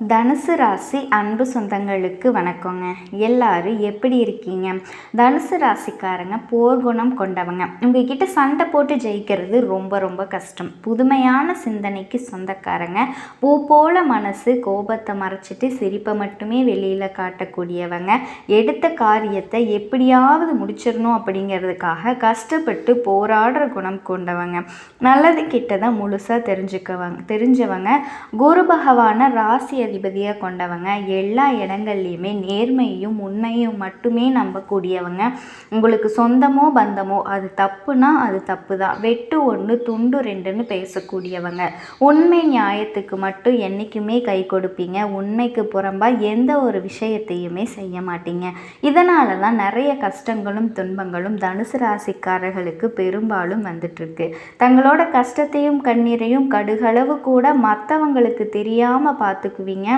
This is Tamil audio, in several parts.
தனுசு ராசி அன்பு சொந்தங்களுக்கு வணக்கங்க. எல்லாரும் எப்படி இருக்கீங்க? தனுசு ராசிக்காரங்க போர்க்குணம் கொண்டவங்க. உங்ககிட்ட சண்டை போட்டு ஜெயிக்கிறது ரொம்ப ரொம்ப கஷ்டம். புதுமையான சிந்தனைக்கு சொந்தக்காரங்க. பூ போல மனசு கோபத்தை மறைச்சிட்டு சிரிப்பை மட்டுமே வெளியில் காட்டக்கூடியவங்க. எடுத்த காரியத்தை எப்படியாவது முடிச்சிடணும் அப்படிங்கிறதுக்காக கஷ்டப்பட்டு போராடுற குணம் கொண்டவங்க. நல்லது கிட்டதை முழுசாக தெரிஞ்சுக்கவங்க தெரிஞ்சவங்க. குரு பகவான ராசி அதிபதியாக கொண்டவங்க. எல்லா இடங்கள்லையுமே நேர்மையும் உண்மையும் மட்டுமே நம்பக்கூடியவங்க. உங்களுக்கு சொந்தமோ பந்தமோ அது தப்புனா அது தப்பு தான் வெட்டு ஒன்று துண்டு ரெண்டுன்னு பேசக்கூடியவங்க. உண்மை நியாயத்துக்கு மட்டும் என்றைக்குமே கை கொடுப்பீங்க. உண்மைக்கு புறம்பாக எந்த ஒரு விஷயத்தையுமே செய்ய மாட்டீங்க. இதனால தான் நிறைய கஷ்டங்களும் துன்பங்களும் தனுசு ராசிக்காரர்களுக்கு பெரும்பாலும் வந்துட்டுருக்கு. தங்களோட கஷ்டத்தையும் கண்ணீரையும் கடுகளவு கூட மற்றவங்களுக்கு தெரியாமல் பார்த்துக்குவீங்க செய்வீங்க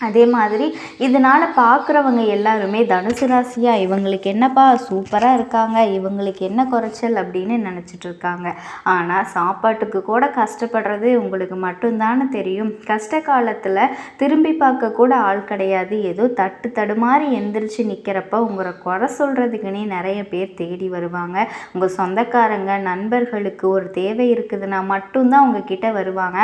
அதே மாதிரி இதனால் பார்க்குறவங்க எல்லாருமே தனுசு ராசியாக இவங்களுக்கு என்னப்பா சூப்பராக இருக்காங்க இவங்களுக்கு என்ன குறைச்சல் அப்படின்னு நினச்சிட்டு இருக்காங்க. ஆனால் சாப்பாட்டுக்கு கூட கஷ்டப்படுறது உங்களுக்கு மட்டும்தானே தெரியும். கஷ்ட காலத்தில் திரும்பி பார்க்க கூட ஆள் கிடையாது. ஏதோ தட்டு தடுமாறி எந்திரிச்சு நிற்கிறப்ப உங்களை குறை சொல்கிறதுக்குன்னே நிறைய பேர் தேடி வருவாங்க. உங்கள் சொந்தக்காரங்க நண்பர்களுக்கு ஒரு தேவை இருக்குதுன்னா மட்டும்தான் உங்ககிட்ட வருவாங்க.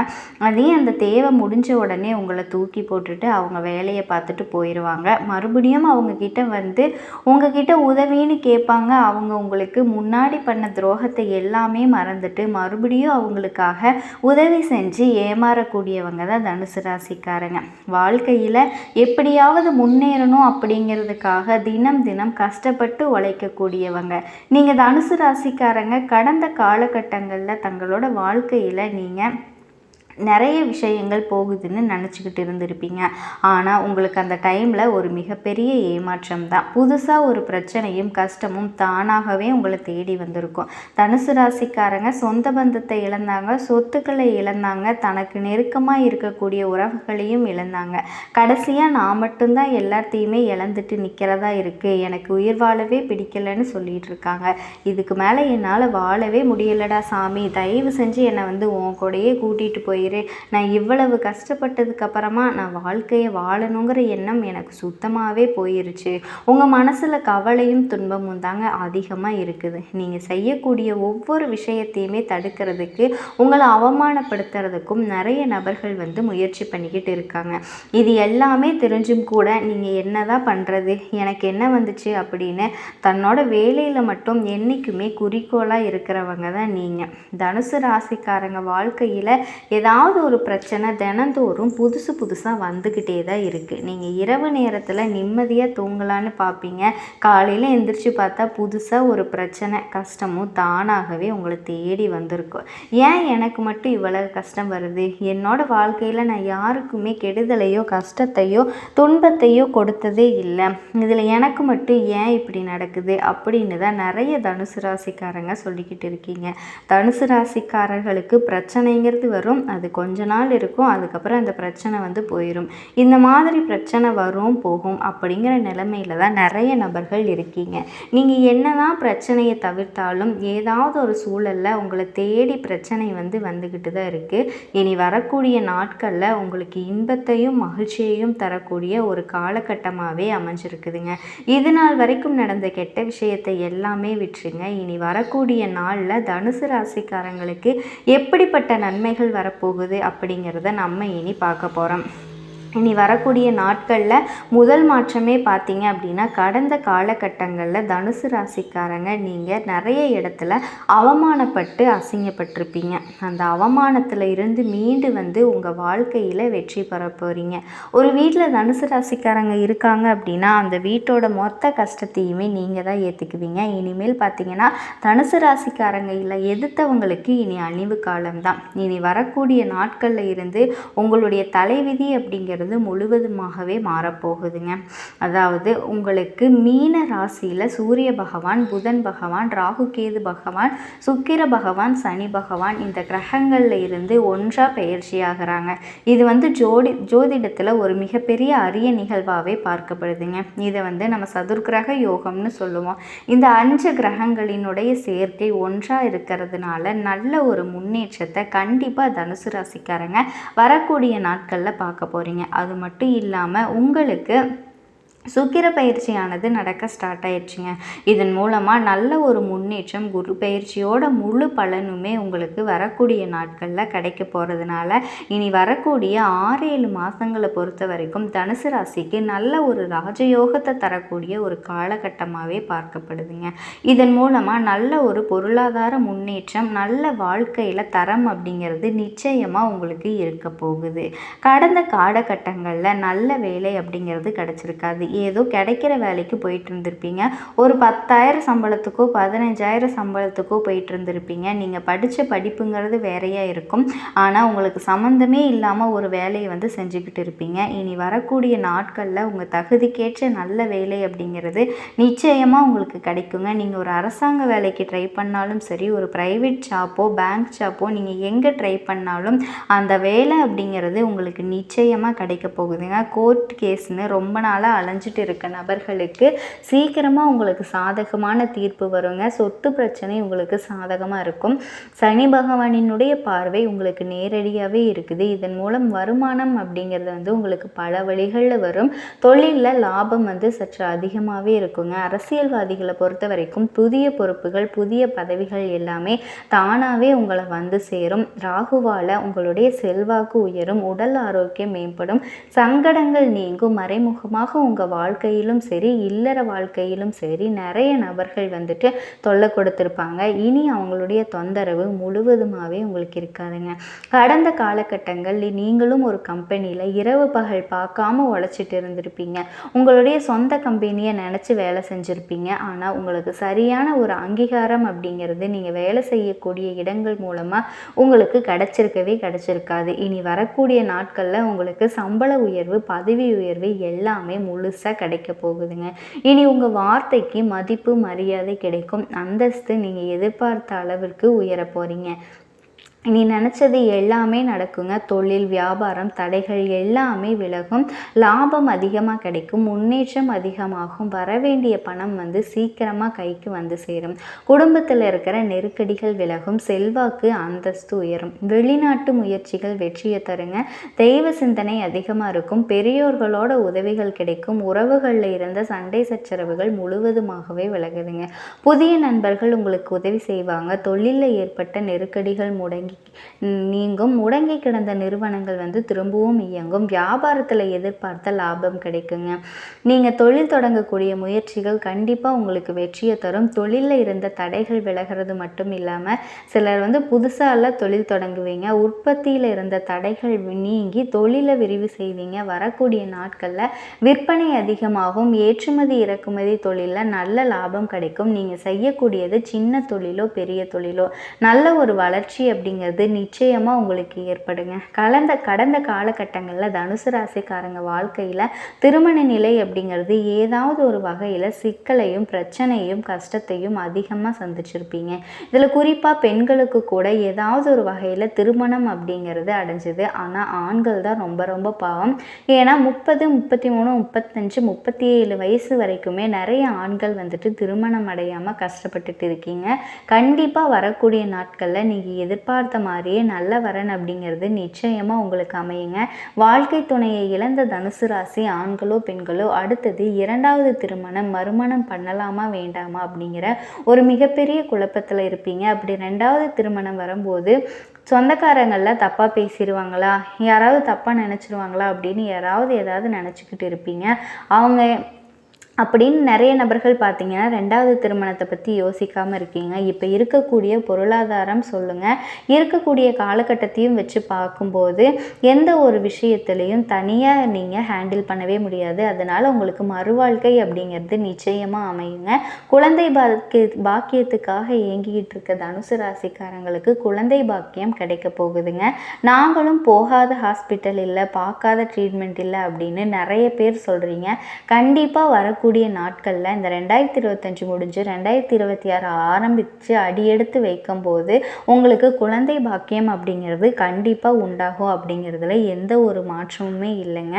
அதே அந்த தேவை முடிஞ்ச உடனே உங்களை தூக்கி போட்டுட்டு அவங்க வேலையை பார்த்துட்டு போயிடுவாங்க மறுபடியும் அவங்கக்கிட்ட வந்து உங்ககிட்ட உதவின்னு கேட்பாங்க. அவங்க உங்களுக்கு முன்னாடி பண்ண துரோகத்தை எல்லாமே மறந்துட்டு மறுபடியும் அவங்களுக்காக உதவி செஞ்சு ஏமாறக்கூடியவங்க தான் தனுசு ராசிக்காரங்க. வாழ்க்கையில் எப்படியாவது முன்னேறணும் அப்படிங்கிறதுக்காக தினம் தினம் கஷ்டப்பட்டு உழைக்கக்கூடியவங்க. நீங்கள் தனுசு ராசிக்காரங்க கடந்த காலகட்டங்களில் தங்களோட வாழ்க்கையில் நீங்கள் நிறைய விஷயங்கள் போகுதுன்னு நினச்சிக்கிட்டு இருந்திருப்பீங்க. ஆனால் உங்களுக்கு அந்த டைமில் ஒரு மிகப்பெரிய ஏமாற்றம் தான். புதுசாக ஒரு பிரச்சனையும் கஷ்டமும் தானாகவே உங்களை தேடி வந்திருக்கும். தனுசு ராசிக்காரங்க சொந்த பந்தத்தை இழந்தாங்க சொத்துக்களை இழந்தாங்க தனக்கு நெருக்கமாக இருக்கக்கூடிய உறவுகளையும் இழந்தாங்க. கடைசியாக நான் மட்டும்தான் எல்லாத்தையுமே இழந்துட்டு நிற்கிறதா இருக்குது எனக்கு உயிர் வாழவே பிடிக்கலைன்னு சொல்லிட்டு இருக்காங்க. இதுக்கு மேலே என்னால் வாழவே முடியலடா சாமி. தயவு செஞ்சு என்னை வந்து உன் கூடயே கூட்டிகிட்டு போயிரு. போயிரு நான் இவ்வளவு கஷ்டப்பட்டதுக்கு அப்புறமா நான் வாழ்க்கையை வாழணுங்கிற எண்ணம் எனக்கு சுத்தமாகவே போயிருச்சு. உங்கள் மனசில் கவலையும் துன்பமும் தாங்க அதிகமாக இருக்குது. நீங்கள் செய்யக்கூடிய ஒவ்வொரு விஷயத்தையுமே தடுக்கிறதுக்கு உங்களை அவமானப்படுத்துறதுக்கும் நிறைய நபர்கள் வந்து முயற்சி பண்ணிக்கிட்டு இருக்காங்க. இது எல்லாமே தெரிஞ்சும் கூட நீங்கள் என்ன தான் பண்ணுறது எனக்கு என்ன வந்துச்சு அப்படின்னு தன்னோட வேலையில் மட்டும் என்றைக்குமே குறிக்கோளாக இருக்கிறவங்க தான் நீங்கள் தனுசு ராசிக்காரங்க வாழ்க்கையில் ஏதாவது ஏதாவது ஒரு பிரச்சனை தினந்தோறும் புதுசு புதுசாக வந்துக்கிட்டே தான் இருக்குது நீங்கள் இரவு நேரத்தில் நிம்மதியாக தூங்கலான்னு பார்ப்பீங்க காலையில் எந்திரிச்சு பார்த்தா புதுசாக ஒரு பிரச்சனை கஷ்டமும் தானாகவே உங்களை தேடி வந்திருக்கும். ஏன் எனக்கு மட்டும் இவ்வளவு கஷ்டம் வருது? என்னோட வாழ்க்கையில் நான் யாருக்குமே கெடுதலையோ கஷ்டத்தையோ துன்பத்தையோ கொடுத்ததே இல்லை. இதில் எனக்கு மட்டும் ஏன் இப்படி நடக்குது? அப்படின்னு தான் நிறைய தனுசு ராசிக்காரங்க சொல்லிக்கிட்டு இருக்கீங்க. தனுசு ராசிக்காரர்களுக்கு பிரச்சனைங்கிறது வரும் அது அது கொஞ்ச நாள் இருக்கும் அதுக்கப்புறம் அந்த பிரச்சனை வந்து போயிடும் இந்த மாதிரி பிரச்சனை வரும் போகும் அப்படிங்கிற நிலமையில தான் நிறைய நபர்கள் இருக்கீங்க. நீங்கள் என்னதான் பிரச்சனையை தவிர்த்தாலும் ஏதாவது ஒரு சூழலில் உங்களை தேடி பிரச்சனை வந்து வந்துக்கிட்டு தான் இருக்குது இனி வரக்கூடிய நாட்களில் உங்களுக்கு இன்பத்தையும் மகிழ்ச்சியையும் தரக்கூடிய ஒரு காலகட்டமாகவே அமைஞ்சிருக்குதுங்க. இது நாள் வரைக்கும் நடந்த கெட்ட விஷயத்தை எல்லாமே விட்டுருங்க. இனி வரக்கூடிய நாளில் தனுசு ராசிக்காரங்களுக்கு எப்படிப்பட்ட நன்மைகள் வரப்போ போகுது அப்படிங்கிறத நம்ம இனி பார்க்க போகிறோம் இனி வரக்கூடிய நாட்களில் முதல் மாற்றமே பார்த்தீங்க அப்படின்னா கடந்த காலகட்டங்களில் தனுசு ராசிக்காரங்க நீங்கள் நிறைய இடத்துல அவமானப்பட்டு அசிங்கப்பட்டிருப்பீங்க. அந்த அவமானத்தில் இருந்து மீண்டு வந்து உங்கள் வாழ்க்கையில் வெற்றி பெற போகிறீங்க ஒரு வீட்டில் தனுசு ராசிக்காரங்க இருக்காங்க அப்படின்னா அந்த வீட்டோட மொத்த கஷ்டத்தையுமே நீங்கள் தான் ஏற்றுக்குவீங்க இனிமேல் பார்த்தீங்கன்னா தனுசு ராசிக்காரங்க இல்லை எதிர்த்தவங்களுக்கு இனி அழிவு காலம்தான். இனி வரக்கூடிய நாட்களில் இருந்து உங்களுடைய தலைவிதி அப்படிங்கிறது அப்படிங்கிறது முழுவதுமாகவே மாறப்போகுதுங்க. அதாவது உங்களுக்கு மீன ராசியில் சூரிய பகவான் புதன் பகவான் ராகு கேது பகவான் சுக்கிர பகவான் சனி பகவான் இந்த கிரகங்களில் இருந்து ஒன்றாக பயிற்சி ஆகிறாங்க இது வந்து ஜோடி ஜோதிடத்தில் ஒரு மிகப்பெரிய அரிய நிகழ்வாகவே பார்க்கப்படுதுங்க. இதை வந்து நம்ம சதுர்கிரக யோகம்னு சொல்லுவோம். இந்த அஞ்சு கிரகங்களினுடைய சேர்க்கை ஒன்றாக இருக்கிறதுனால நல்ல ஒரு முன்னேற்றத்தை கண்டிப்பாக தனுசு ராசிக்காரங்க வரக்கூடிய நாட்களில் பார்க்க போகிறீங்க அது மட்டும் இல்லாமல் உங்களுக்கு சுக்கிர பயிற்சியானது நடக்க ஸ்டார்ட் ஆயிடுச்சுங்க. இதன் மூலமாக நல்ல ஒரு முன்னேற்றம் குரு பயிற்சியோட முழு பலனுமே உங்களுக்கு வரக்கூடிய நாட்களில் கிடைக்க போகிறதுனால இனி வரக்கூடிய ஆறு ஏழு மாதங்களை பொறுத்த வரைக்கும் தனுசு ராசிக்கு நல்ல ஒரு ராஜயோகத்தை தரக்கூடிய ஒரு காலகட்டமாகவே பார்க்கப்படுதுங்க. இதன் மூலமாக நல்ல ஒரு பொருளாதார முன்னேற்றம் நல்ல வாழ்க்கையில் தரம் அப்படிங்கிறது நிச்சயமாக உங்களுக்கு இருக்க போகுது. கடந்த காலகட்டங்களில் நல்ல வேலை அப்படிங்கிறது கிடச்சிருக்காது. ஏதோ கிடைக்கிற வேலைக்கு போயிட்டு இருந்திருப்பீங்க ஒரு பத்தாயிரம் சம்பளத்துக்கோ பதினஞ்சாயிரம் சம்பளத்துக்கோ போயிட்டு இருந்திருப்பீங்க நீங்கள் படித்த படிப்புங்கிறது வேறையாக இருக்கும். ஆனால் உங்களுக்கு சம்மந்தமே இல்லாமல் ஒரு வேலையை வந்து செஞ்சுக்கிட்டு இருப்பீங்க. இனி வரக்கூடிய நாட்களில் உங்கள் தகுதிக்கேற்ற நல்ல வேலை அப்படிங்கிறது நிச்சயமாக உங்களுக்கு கிடைக்குங்க. நீங்கள் ஒரு அரசாங்க வேலைக்கு ட்ரை பண்ணாலும் சரி ஒரு ப்ரைவேட் ஷாப்போ பேங்க் ஷாப்போ நீங்கள் எங்கே ட்ரை பண்ணாலும் அந்த வேலை அப்படிங்கிறது உங்களுக்கு நிச்சயமாக கிடைக்க போகுதுங்க. கோர்ட் கேஸ்னு ரொம்ப நாளாக அலைஞ்சு அலைஞ்சிட்டு இருக்க நபர்களுக்கு சீக்கிரமாக உங்களுக்கு சாதகமான தீர்ப்பு வருங்க. சொத்து பிரச்சனை உங்களுக்கு சாதகமாக இருக்கும். சனி பகவானினுடைய பார்வை உங்களுக்கு நேரடியாகவே இருக்குது. இதன் மூலம் வருமானம் அப்படிங்கிறது வந்து உங்களுக்கு பல வழிகளில் வரும். தொழிலில் லாபம் வந்து சற்று அதிகமாகவே இருக்குங்க. அரசியல்வாதிகளை பொறுத்த வரைக்கும் புதிய பொறுப்புகள் புதிய பதவிகள் எல்லாமே தானாகவே உங்களை வந்து சேரும். ராகுவால் உங்களுடைய செல்வாக்கு உயரும். உடல் ஆரோக்கியம் மேம்படும். சங்கடங்கள் நீங்கும். மறைமுகமாக உங்கள் வாழ்க்கையிலும் சரி இல்லற வாழ்க்கையிலும் சரி நிறைய நபர்கள் வந்துட்டு தொல்லை கொடுத்துருப்பாங்க. இனி அவங்களுடைய தொந்தரவு முழுவதுமாகவே உங்களுக்கு இருக்காதுங்க. கடந்த காலகட்டங்களில் நீங்களும் ஒரு கம்பெனியில் இரவு பகல் பார்க்காம உழைச்சிட்டு இருந்திருப்பீங்க. உங்களுடைய சொந்த கம்பெனியை நினச்சி வேலை செஞ்சுருப்பீங்க. ஆனால் உங்களுக்கு சரியான ஒரு அங்கீகாரம் அப்படிங்கிறது நீங்கள் வேலை செய்யக்கூடிய இடங்கள் மூலமாக உங்களுக்கு கிடச்சிருக்கவே கிடச்சிருக்காது. இனி வரக்கூடிய நாட்களில் உங்களுக்கு சம்பள உயர்வு பதவி உயர்வு எல்லாமே முழுசு பெருசாக கிடைக்க போகுதுங்க. இனி உங்கள் வார்த்தைக்கு மதிப்பு மரியாதை கிடைக்கும். அந்தஸ்து நீங்கள் எதிர்பார்த்த அளவிற்கு உயர போகிறீங்க நீ நினச்சது எல்லாமே நடக்குங்க. தொழில் வியாபாரம் தடைகள் எல்லாமே விலகும். லாபம் அதிகமாக கிடைக்கும். முன்னேற்றம் அதிகமாகும். வரவேண்டிய பணம் வந்து சீக்கிரமாக கைக்கு வந்து சேரும். குடும்பத்தில் இருக்கிற நெருக்கடிகள் விலகும். செல்வாக்கு அந்தஸ்து உயரும். வெளிநாட்டு முயற்சிகள் வெற்றியை தருங்க. தெய்வ சிந்தனை அதிகமாக இருக்கும். பெரியோர்களோட உதவிகள் கிடைக்கும். உறவுகளில் இருந்த சண்டை சச்சரவுகள் முழுவதுமாகவே விலகுதுங்க. புதிய நண்பர்கள் உங்களுக்கு உதவி செய்வாங்க. தொழிலில் ஏற்பட்ட நெருக்கடிகள் முடங்கி நீங்கும். முடங்கி கிடந்த நிறுவனங்கள் வந்து திரும்பவும் இயங்கும். வியாபாரத்தில் எதிர்பார்த்த லாபம் கிடைக்குங்க. நீங்கள் தொழில் தொடங்கக்கூடிய முயற்சிகள் கண்டிப்பாக உங்களுக்கு வெற்றியை தரும். தொழிலில் இருந்த தடைகள் விலகிறது மட்டும் இல்லாமல் சிலர் வந்து புதுசால தொழில் தொடங்குவீங்க. உற்பத்தியில் இருந்த தடைகள் நீங்கி தொழிலை விரிவு செய்வீங்க. வரக்கூடிய நாட்களில் விற்பனை அதிகமாகும். ஏற்றுமதி இறக்குமதி தொழிலில் நல்ல லாபம் கிடைக்கும். நீங்கள் செய்யக்கூடியது சின்ன தொழிலோ பெரிய தொழிலோ நல்ல ஒரு வளர்ச்சி அப்படிங்கிற அப்படிங்கிறது நிச்சயமாக உங்களுக்கு ஏற்படுங்க. கலந்த கடந்த காலகட்டங்களில் தனுசு ராசிக்காரங்க வாழ்க்கையில் திருமண நிலை அப்படிங்கிறது ஏதாவது ஒரு வகையில் சிக்கலையும் பிரச்சனையும் கஷ்டத்தையும் அதிகமாக சந்திச்சிருப்பீங்க. இதில் குறிப்பாக பெண்களுக்கு கூட ஏதாவது ஒரு வகையில் திருமணம் அப்படிங்கிறது அடைஞ்சிது. ஆனால் ஆண்கள் தான் ரொம்ப ரொம்ப பாவம். ஏன்னா முப்பது முப்பத்தி மூணு முப்பத்தஞ்சு முப்பத்தி ஏழு வயசு வரைக்குமே நிறைய ஆண்கள் வந்துட்டு திருமணம் அடையாமல் கஷ்டப்பட்டுட்டு இருக்கீங்க. கண்டிப்பாக வரக்கூடிய நாட்களில் நீங்கள் எதிர்பார்த்த எதிர்பார்த்த மாதிரியே நல்ல வரன் அப்படிங்கிறது நிச்சயமாக உங்களுக்கு அமையுங்க. வாழ்க்கை துணையை இழந்த தனுசு ராசி ஆண்களோ பெண்களோ அடுத்தது இரண்டாவது திருமணம் மறுமணம் பண்ணலாமா வேண்டாமா அப்படிங்கிற ஒரு மிகப்பெரிய குழப்பத்தில் இருப்பீங்க. அப்படி ரெண்டாவது திருமணம் வரும்போது சொந்தக்காரங்களில் தப்பாக பேசிடுவாங்களா யாராவது தப்பாக நினச்சிருவாங்களா அப்படின்னு யாராவது ஏதாவது நினச்சிக்கிட்டு இருப்பீங்க. அவங்க அப்படின்னு நிறைய நபர்கள் பார்த்தீங்கன்னா ரெண்டாவது திருமணத்தை பற்றி யோசிக்காமல் இருக்கீங்க. இப்போ இருக்கக்கூடிய பொருளாதாரம் சொல்லுங்கள் இருக்கக்கூடிய காலகட்டத்தையும் வச்சு பார்க்கும்போது எந்த ஒரு விஷயத்துலையும் தனியாக நீங்கள் ஹேண்டில் பண்ணவே முடியாது. அதனால் உங்களுக்கு மறுவாழ்க்கை அப்படிங்கிறது நிச்சயமாக அமையுங்க. குழந்தை பாக்கிய பாக்கியத்துக்காக இயங்கிக்கிட்டு இருக்க தனுசு ராசிக்காரங்களுக்கு குழந்தை பாக்கியம் கிடைக்க போகுதுங்க. நாங்களும் போகாத ஹாஸ்பிட்டல் இல்லை பார்க்காத ட்ரீட்மெண்ட் இல்லை அப்படின்னு நிறைய பேர் சொல்கிறீங்க கண்டிப்பாக வரக்கூடிய வரக்கூடிய நாட்களில் இந்த ரெண்டாயிரத்தி இருபத்தஞ்சி முடிஞ்சு ரெண்டாயிரத்தி இருபத்தி ஆறு ஆரம்பித்து அடியெடுத்து வைக்கும்போது உங்களுக்கு குழந்தை பாக்கியம் அப்படிங்கிறது கண்டிப்பாக உண்டாகும் அப்படிங்கிறதுல எந்த ஒரு மாற்றமுமே இல்லைங்க.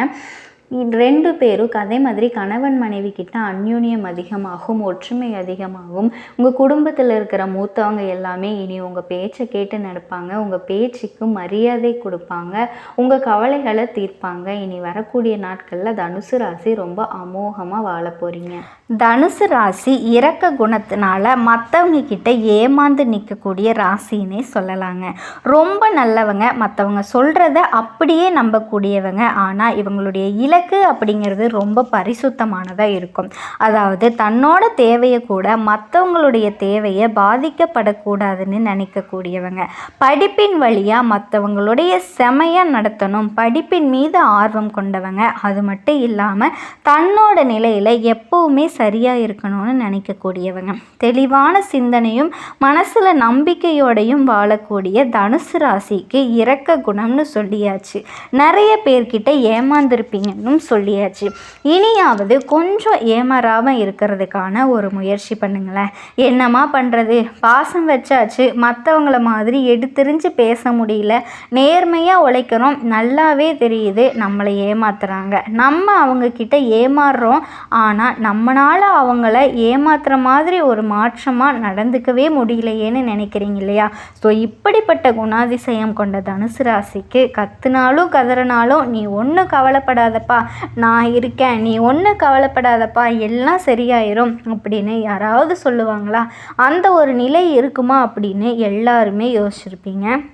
ரெண்டு பேரும் அதே மாதிரி கணவன் மனைவி கிட்ட அந்யூன்யம் அதிகமாகும் ஒற்றுமை அதிகமாகும். உங்கள் குடும்பத்தில் இருக்கிற மூத்தவங்க எல்லாமே இனி உங்கள் பேச்சை கேட்டு நடப்பாங்க. உங்கள் பேச்சுக்கு மரியாதை கொடுப்பாங்க. உங்கள் கவலைகளை தீர்ப்பாங்க. இனி வரக்கூடிய நாட்களில் தனுசு ராசி ரொம்ப அமோகமாக வாழ போகிறீங்க தனுசு ராசி இறக்க குணத்தினால மற்றவங்க கிட்ட ஏமாந்து நிற்கக்கூடிய ராசின்னே சொல்லலாங்க. ரொம்ப நல்லவங்க மற்றவங்க சொல்கிறத அப்படியே நம்பக்கூடியவங்க. ஆனால் இவங்களுடைய இலக்கு அப்படிங்கிறது ரொம்ப பரிசுத்தமானதாக இருக்கும். அதாவது தன்னோட தேவையை கூட மற்றவங்களுடைய தேவையை பாதிக்கப்படக்கூடாதுன்னு நினைக்கக்கூடியவங்க. படிப்பின் வழியாக மற்றவங்களுடைய செமையாக நடத்தணும் படிப்பின் மீது ஆர்வம் கொண்டவங்க. அது மட்டும் இல்லாமல் தன்னோட நிலையில் எப்போவுமே சரியாக இருக்கணும்னு நினைக்கக்கூடியவங்க. தெளிவான சிந்தனையும் மனசில் நம்பிக்கையோடையும் வாழக்கூடிய தனுசு ராசிக்கு இறக்க குணம்னு சொல்லியாச்சு. நிறைய பேர்கிட்ட ஏமாந்துருப்பீங்க. அப்படின்னும் சொல்லியாச்சு. இனியாவது கொஞ்சம் ஏமாறாமல் இருக்கிறதுக்கான ஒரு முயற்சி பண்ணுங்களேன். என்னம்மா பண்ணுறது பாசம் வச்சாச்சு. மற்றவங்கள மாதிரி எடுத்தெறிஞ்சு பேச முடியல. நேர்மையாக உழைக்கிறோம். நல்லாவே தெரியுது. நம்மளை ஏமாத்துறாங்க. நம்ம அவங்கக்கிட்ட ஏமாறுறோம். ஆனால் நம்மளால் அவங்கள ஏமாத்துற மாதிரி ஒரு மாற்றமாக நடந்துக்கவே முடியலையேன்னு நினைக்கிறீங்க இல்லையா? ஸோ இப்படிப்பட்ட குணாதிசயம் கொண்ட தனுசு ராசிக்கு கத்துனாலும் கதறினாலும் நீ ஒன்றும் கவலைப்படாதப்பா. நான் இருக்கேன். நீ ஒன்றும் கவலைப்படாதப்பா. எல்லாம் சரியாயிரும் அப்படின்னு யாராவது சொல்லுவாங்களா? அந்த ஒரு நிலை இருக்குமா அப்படின்னு எல்லாருமே யோசிச்சிருப்பீங்க.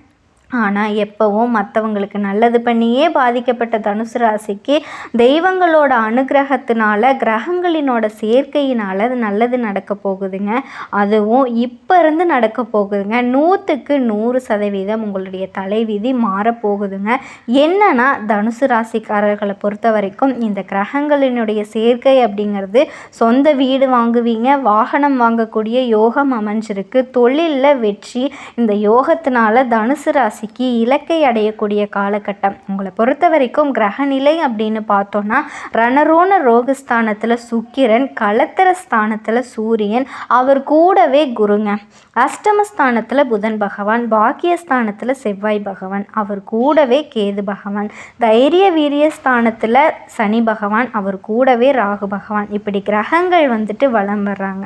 ஆனால் எப்போவும் மற்றவங்களுக்கு நல்லது பண்ணியே பாதிக்கப்பட்ட தனுசு ராசிக்கு தெய்வங்களோட அனுகிரகத்தினால கிரகங்களினோட சேர்க்கையினால் அது நல்லது நடக்க போகுதுங்க. அதுவும் இப்போ இருந்து நடக்க போகுதுங்க. நூற்றுக்கு நூறு சதவீதம் உங்களுடைய தலைவிதி மாறப்போகுதுங்க என்னன்னா தனுசு ராசிக்காரர்களை பொறுத்த வரைக்கும் இந்த கிரகங்களினுடைய சேர்க்கை அப்படிங்கிறது சொந்த வீடு வாங்குவீங்க வாகனம் வாங்கக்கூடிய யோகம் அமைஞ்சிருக்கு தொழிலில் வெற்றி இந்த யோகத்தினால தனுசு ராசி ராசிக்கு இலக்கை அடையக்கூடிய காலகட்டம். உங்களை பொறுத்த வரைக்கும் கிரகநிலை அப்படின்னு பார்த்தோன்னா ரணரோன ரோகஸ்தானத்தில் சுக்கிரன் களத்திர ஸ்தானத்தில் சூரியன் அவர் கூடவே குருங்க. அஷ்டமஸ்தானத்தில் புதன் பகவான் பாக்கியஸ்தானத்தில் செவ்வாய் பகவான் அவர் கூடவே கேது பகவான். தைரிய வீரிய ஸ்தானத்தில் சனி பகவான் அவர் கூடவே ராகு பகவான். இப்படி கிரகங்கள் வந்துட்டு வலம் வர்றாங்க.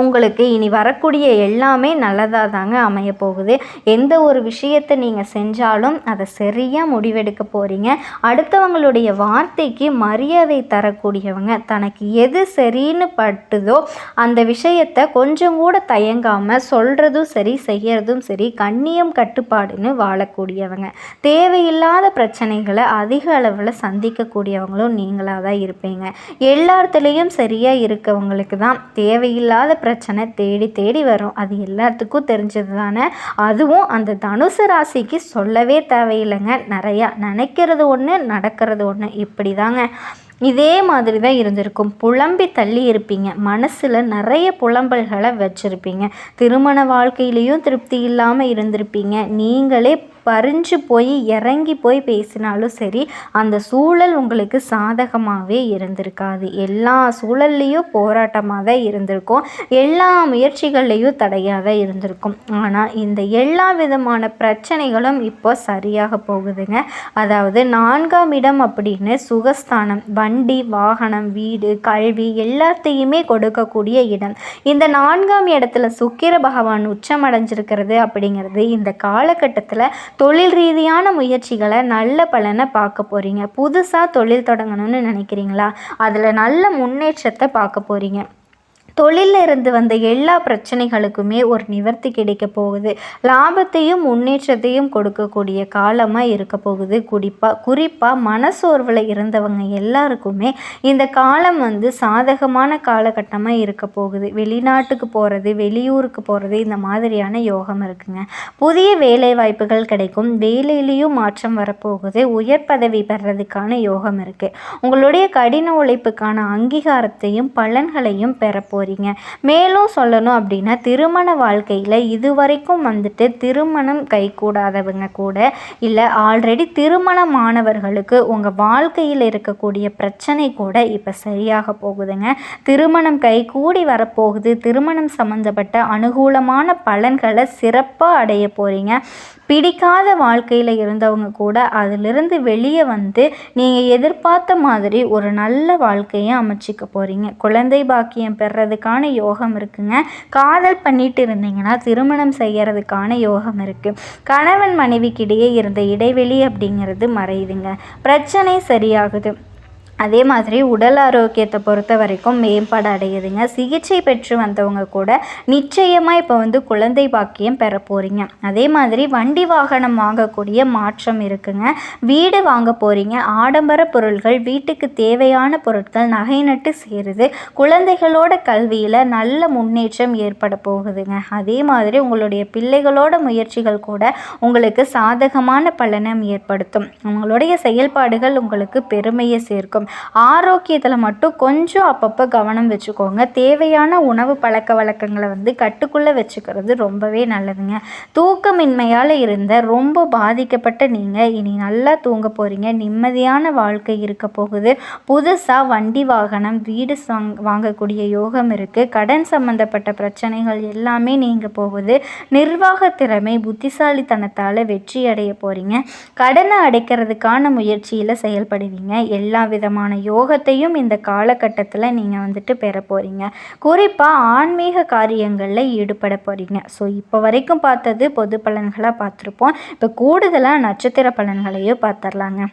உங்களுக்கு இனி வரக்கூடிய எல்லாமே நல்லதாக தாங்க அமைய போகுது எந்த ஒரு விஷயத்தை நீங்கள் செஞ்சாலும் அதை சரியாக முடிவெடுக்க போகிறீங்க அடுத்தவங்களுடைய வார்த்தைக்கு மரியாதை தரக்கூடியவங்க. தனக்கு எது சரின்னு பட்டுதோ அந்த விஷயத்தை கொஞ்சம் கூட தயங்காமல் சொல்கிறதும் சரி செய்கிறதும் சரி கண்ணியம் கட்டுப்பாடுன்னு வாழக்கூடியவங்க. தேவையில்லாத பிரச்சனைகளை அதிக அளவில் சந்திக்கக்கூடியவங்களும் நீங்களாக தான் இருப்பீங்க. எல்லாத்துலேயும் சரியாக இருக்கவங்களுக்கு தான் தேவையில்லாத பிரச்சனை தேடி தேடி வரும். அது எல்லாத்துக்கும் தெரிஞ்சது தானே அதுவும் அந்த தனுசு ராசிக்கு சொல்லவே தேவையில்லைங்க. நிறையா நினைக்கிறது ஒன்று நடக்கிறது ஒன்று இப்படி தாங்க இதே மாதிரி தான் இருந்திருக்கும். புலம்பி தள்ளி இருப்பீங்க. மனசில் நிறைய புலம்பல்களை வச்சுருப்பீங்க. திருமண வாழ்க்கையிலையும் திருப்தி இல்லாமல் இருந்திருப்பீங்க. நீங்களே பறிஞ்சு போய் இறங்கி போய் பேசினாலும் சரி அந்த சூழல் உங்களுக்கு சாதகமாகவே இருந்திருக்காது. எல்லா சூழல்லையும் போராட்டமாக தான் இருந்திருக்கும். எல்லா முயற்சிகள்லேயும் தடையாக தான் இருந்திருக்கும். ஆனால் இந்த எல்லா விதமான பிரச்சனைகளும் இப்போ சரியாக போகுதுங்க. அதாவது நான்காம் இடம் அப்படின்னு சுகஸ்தானம் வண்டி வாகனம் வீடு கல்வி எல்லாத்தையுமே கொடுக்கக்கூடிய இடம். இந்த நான்காம் இடத்துல சுக்கிர பகவான் உச்சமடைஞ்சிருக்கிறது அப்படிங்கிறது இந்த காலகட்டத்தில் தொழில் ரீதியான முயற்சிகளை நல்ல பலனை பார்க்க போகிறீங்க புதுசாக தொழில் தொடங்கணும்னு நினைக்கிறீங்களா? அதில் நல்ல முன்னேற்றத்தை பார்க்க போகிறீங்க தொழிலில் இருந்து வந்த எல்லா பிரச்சனைகளுக்குமே ஒரு நிவர்த்தி கிடைக்க போகுது. லாபத்தையும் முன்னேற்றத்தையும் கொடுக்கக்கூடிய காலமாக இருக்க போகுது. குறிப்பாக குறிப்பாக மனசோர்வில் இருந்தவங்க எல்லாருக்குமே இந்த காலம் வந்து சாதகமான காலகட்டமாக இருக்க போகுது. வெளிநாட்டுக்கு போகிறது வெளியூருக்கு போகிறது இந்த மாதிரியான யோகம் இருக்குங்க. புதிய வேலை வாய்ப்புகள் கிடைக்கும். வேலையிலையும் மாற்றம் வரப்போகுது. உயர் பதவி பெறதுக்கான யோகம் இருக்குது உங்களுடைய கடின உழைப்புக்கான அங்கீகாரத்தையும் பலன்களையும் பெறப்போகுது போகிறீங்க மேலும் சொல்லணும் அப்படின்னா திருமண வாழ்க்கையில் இதுவரைக்கும் வந்துட்டு திருமணம் கைகூடாதவங்க கூட இல்லை ஆல்ரெடி திருமணமானவர்களுக்கு உங்கள் வாழ்க்கையில் இருக்கக்கூடிய பிரச்சனை கூட இப்போ சரியாக போகுதுங்க. திருமணம் கைகூடி வரப்போகுது. திருமணம் சம்மந்தப்பட்ட அனுகூலமான பலன்களை சிறப்பாக அடைய போகிறீங்க பிடிக்காத வாழ்க்கையில் இருந்தவங்க கூட அதிலிருந்து வெளியே வந்து நீங்கள் எதிர்பார்த்த மாதிரி ஒரு நல்ல வாழ்க்கையை அமைச்சிக்க போகிறீங்க குழந்தை பாக்கியம் பெறதுக்கான யோகம் இருக்குங்க. காதல் பண்ணிட்டு இருந்தீங்கன்னா திருமணம் செய்யறதுக்கான யோகம் இருக்குது கணவன் மனைவிக்கிடையே இருந்த இடைவெளி அப்படிங்கிறது மறையுதுங்க. பிரச்சனை சரியாகுது. அதே மாதிரி உடல் ஆரோக்கியத்தை பொறுத்த வரைக்கும் மேம்பாடு அடையுதுங்க. சிகிச்சை பெற்று வந்தவங்க கூட நிச்சயமாக இப்போ வந்து குழந்தை பாக்கியம் பெற போகிறீங்க அதே மாதிரி வண்டி வாகனம் வாங்கக்கூடிய மாற்றம் இருக்குங்க. வீடு வாங்க போகிறீங்க ஆடம்பர பொருள்கள் வீட்டுக்கு தேவையான பொருட்கள் நகை நட்டு சேருது. குழந்தைகளோட கல்வியில் நல்ல முன்னேற்றம் ஏற்பட போகுதுங்க. அதே மாதிரி உங்களுடைய பிள்ளைகளோட முயற்சிகள் கூட உங்களுக்கு சாதகமான பலனம் ஏற்படுத்தும். உங்களுடைய செயல்பாடுகள் உங்களுக்கு பெருமையை சேர்க்கும். ஆரோக்கியத்தில் மட்டும் கொஞ்சம் அப்பப்போ கவனம் வச்சுக்கோங்க. தேவையான உணவு பழக்க வழக்கங்களை வந்து கட்டுக்குள்ளே வச்சுக்கிறது ரொம்பவே நல்லதுங்க. தூக்கமின்மையால் இருந்த ரொம்ப பாதிக்கப்பட்ட நீங்கள் இனி நல்லா தூங்க போகிறீங்க நிம்மதியான வாழ்க்கை இருக்க போகுது. புதுசாக வண்டி வாகனம் வீடு சாங் வாங்கக்கூடிய யோகம் இருக்குது கடன் சம்மந்தப்பட்ட பிரச்சனைகள் எல்லாமே நீங்கள் போகுது. நிர்வாக திறமை புத்திசாலித்தனத்தால் வெற்றி அடைய போகிறீங்க கடனை அடைக்கிறதுக்கான முயற்சியில் செயல்படுவீங்க. எல்லா விதமான விதமான யோகத்தையும் இந்த காலகட்டத்தில் நீங்கள் வந்துட்டு பெற போகிறீங்க குறிப்பாக ஆன்மீக காரியங்களில் ஈடுபட போகிறீங்க ஸோ இப்போ வரைக்கும் பார்த்தது பொது பலன்களாக பார்த்துருப்போம். இப்போ கூடுதலாக நட்சத்திர பலன்களையும் பார்த்துடலாங்க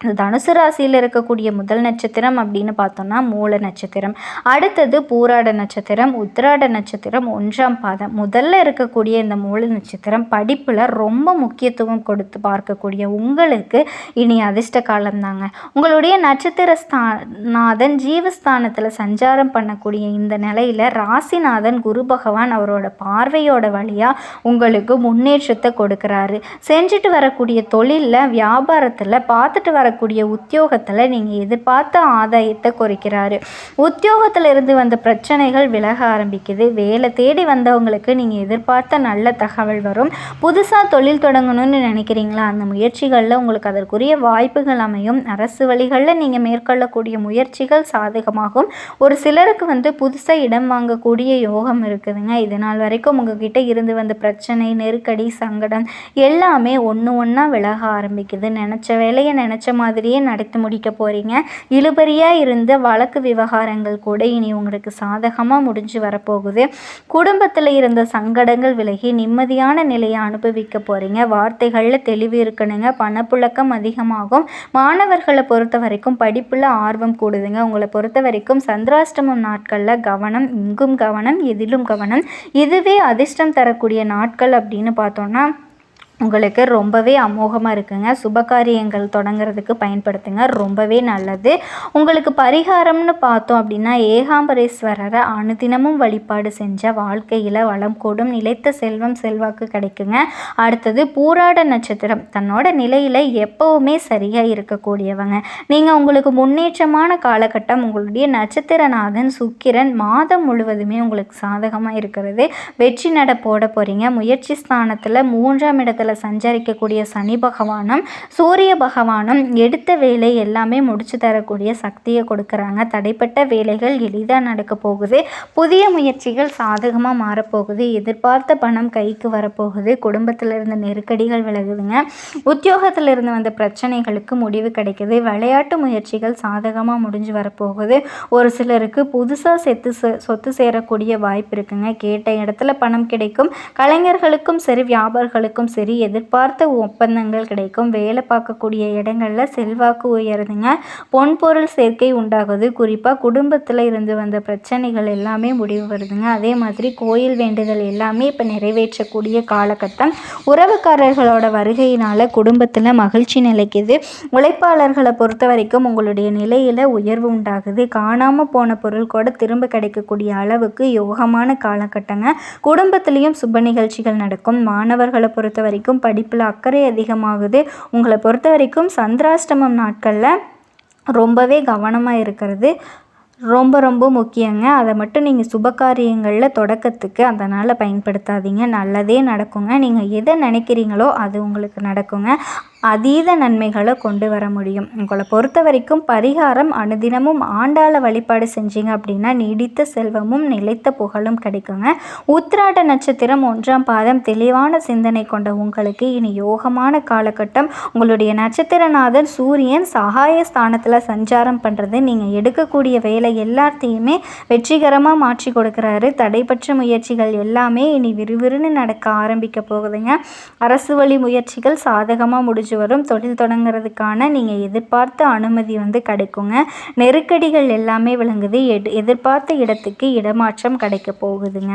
தனுசு ராசியில் இருக்கக்கூடிய முதல் நட்சத்திரம் அப்படின்னு பார்த்தோம்னா மூல நட்சத்திரம். அடுத்தது பூராட நட்சத்திரம் உத்திராட நட்சத்திரம் ஒன்றாம் பாதம். முதல்ல இருக்கக்கூடிய இந்த மூல நட்சத்திரம் படிப்பில் ரொம்ப முக்கியத்துவம் கொடுத்து பார்க்கக்கூடிய உங்களுக்கு இனி அதிர்ஷ்ட காலம் தாங்க. உங்களுடைய நட்சத்திர ஸ்தாநாதன் ஜீவஸ்தானத்தில் சஞ்சாரம் பண்ணக்கூடிய இந்த நிலையில் ராசிநாதன் குரு பகவான் அவரோட பார்வையோட வழியாக உங்களுக்கு முன்னேற்றத்தை கொடுக்குறாரு. செஞ்சுட்டு வரக்கூடிய தொழிலில் வியாபாரத்தில் பார்த்துட்டு வர வரக்கூடிய உத்தியோகத்தில் நீங்கள் எதிர்பார்த்த ஆதாயத்தை குறைக்கிறாரு. உத்தியோகத்தில் இருந்து வந்த பிரச்சனைகள் விலக ஆரம்பிக்குது. வேலை தேடி வந்தவங்களுக்கு நீங்கள் எதிர்பார்த்த நல்ல தகவல் வரும். புதுசாக தொழில் தொடங்கணும்னு நினைக்கிறீங்களா? அந்த முயற்சிகளில் உங்களுக்கு அதற்குரிய வாய்ப்புகள் அமையும். அரசு வழிகளில் நீங்கள் மேற்கொள்ளக்கூடிய முயற்சிகள் சாதகமாகும். ஒரு சிலருக்கு வந்து புதுசாக இடம் வாங்கக்கூடிய யோகம் இருக்குதுங்க. இது நாள் வரைக்கும் உங்ககிட்ட இருந்து வந்த பிரச்சனை நெருக்கடி சங்கடம் எல்லாமே ஒன்று ஒன்றா விலக ஆரம்பிக்குது. நினச்ச வேலையை நினச்ச மாதிரியே நடத்தி முடிக்க போகிறீங்க இழுபறியாக இருந்த வழக்கு விவகாரங்கள் கூட இனி உங்களுக்கு சாதகமாக முடிஞ்சு வரப்போகுது. குடும்பத்தில் இருந்த சங்கடங்கள் விலகி நிம்மதியான நிலையை அனுபவிக்க போகிறீங்க வார்த்தைகளில் தெளிவு இருக்கணுங்க. பணப்புழக்கம் அதிகமாகும். மாணவர்களை பொறுத்த வரைக்கும் படிப்பில் ஆர்வம் கூடுதுங்க. உங்களை பொறுத்த வரைக்கும் சந்திராஷ்டமம் நாட்களில் கவனம் இங்கும் கவனம் எதிலும் கவனம். இதுவே அதிர்ஷ்டம் தரக்கூடிய நாட்கள் அப்படின்னு பார்த்தோன்னா உங்களுக்கு ரொம்பவே அமோகமாக இருக்குங்க. சுபகாரியங்கள் தொடங்குறதுக்கு பயன்படுத்துங்க. ரொம்பவே நல்லது. உங்களுக்கு பரிகாரம்னு பார்த்தோம் அப்படின்னா ஏகாம்பரேஸ்வரரை அனுதினமும் வழிபாடு செஞ்ச வாழ்க்கையில் வளம் கூடும். நிலைத்த செல்வம் செல்வாக்கு கிடைக்குங்க. அடுத்தது பூராட நட்சத்திரம். தன்னோட நிலையில் எப்போவுமே சரியாக இருக்கக்கூடியவங்க. நீங்கள் உங்களுக்கு முன்னேற்றமான காலகட்டம் உங்களுடைய நட்சத்திரநாதன் சுக்கிரன் மாதம் முழுவதுமே உங்களுக்கு சாதகமாக இருக்கிறது. வெற்றி நட போட போகிறீங்க முயற்சி ஸ்தானத்தில் மூன்றாம் இடத்துல இடத்துல சஞ்சரிக்கக்கூடிய சனி பகவானும் சூரிய பகவானும் எடுத்த வேலை எல்லாமே முடிச்சு தரக்கூடிய சக்தியை கொடுக்குறாங்க. தடைப்பட்ட வேலைகள் எளிதாக நடக்க போகுது. புதிய முயற்சிகள் சாதகமாக மாறப்போகுது. எதிர்பார்த்த பணம் கைக்கு வரப்போகுது. குடும்பத்தில் இருந்த நெருக்கடிகள் விலகுதுங்க. உத்தியோகத்தில் இருந்து வந்த பிரச்சனைகளுக்கு முடிவு கிடைக்குது. விளையாட்டு முயற்சிகள் சாதகமாக முடிஞ்சு வரப்போகுது. ஒரு சிலருக்கு புதுசாக செத்து சொத்து சேரக்கூடிய வாய்ப்பு இருக்குங்க. கேட்ட இடத்துல பணம் கிடைக்கும். கலைஞர்களுக்கும் சரி வியாபாரிகளுக்கும் சரி எதிர்பார்த்த ஒப்பந்தங்கள் கிடைக்கும். வேலை பார்க்கக்கூடிய இடங்களில் செல்வாக்கு உயருதுங்க. பொன்பொருள் சேர்க்கை உண்டாகுது. குறிப்பாக குடும்பத்தில் இருந்து வந்த பிரச்சனைகள் எல்லாமே முடிவு வருதுங்க. அதே மாதிரி கோயில் வேண்டுதல் எல்லாமே இப்போ நிறைவேற்றக்கூடிய காலகட்டம். உறவுக்காரர்களோட வருகையினால் குடும்பத்தில் மகிழ்ச்சி நிலைக்குது. உழைப்பாளர்களை பொறுத்த வரைக்கும் உங்களுடைய நிலையில் உயர்வு உண்டாகுது. காணாமல் போன பொருள் கூட திரும்ப கிடைக்கக்கூடிய அளவுக்கு யோகமான காலகட்டங்க. குடும்பத்திலையும் சுப நிகழ்ச்சிகள் நடக்கும். மாணவர்களை பொறுத்த வரைக்கும் வரைக்கும் படிப்பில் அக்கறை அதிகமாகுது. உங்களை பொறுத்த வரைக்கும் சந்திராஷ்டமம் நாட்களில் ரொம்பவே கவனமாக இருக்கிறது. ரொம்ப ரொம்ப முக்கியங்க. அதை மட்டும் நீங்கள் சுபகாரியங்களில் தொடக்கத்துக்கு அதனால் பயன்படுத்தாதீங்க. நல்லதே நடக்குங்க. நீங்கள் எதை நினைக்கிறீங்களோ அது உங்களுக்கு நடக்குங்க. அதீத நன்மைகளை கொண்டு வர முடியும். உங்களை பொறுத்த வரைக்கும் பரிகாரம் அனுதினமும் ஆண்டாள வழிபாடு செஞ்சீங்க அப்படின்னா நீடித்த செல்வமும் நிலைத்த புகழும் கிடைக்குங்க. உத்திராட நட்சத்திரம் ஒன்றாம் பாதம் தெளிவான சிந்தனை கொண்ட உங்களுக்கு இனி யோகமான காலகட்டம். உங்களுடைய நட்சத்திரநாதன் சூரியன் சகாய ஸ்தானத்தில் சஞ்சாரம் பண்ணுறது நீங்கள் எடுக்கக்கூடிய வேலை எல்லாத்தையுமே வெற்றிகரமாக மாற்றி கொடுக்குறாரு. தடைபற்ற முயற்சிகள் எல்லாமே இனி விறுவிறுன்னு நடக்க ஆரம்பிக்க போகுதுங்க. அரசு வழி முயற்சிகள் சாதகமாக முடிஞ்சு வரும். தொழில் தொடங்குறதுக்கான நீங்கள் எதிர்பார்த்த அனுமதி வந்து கிடைக்குங்க. நெருக்கடிகள் எல்லாமே விளங்குது. எட் எதிர்பார்த்த இடத்துக்கு இடமாற்றம் கிடைக்க போகுதுங்க.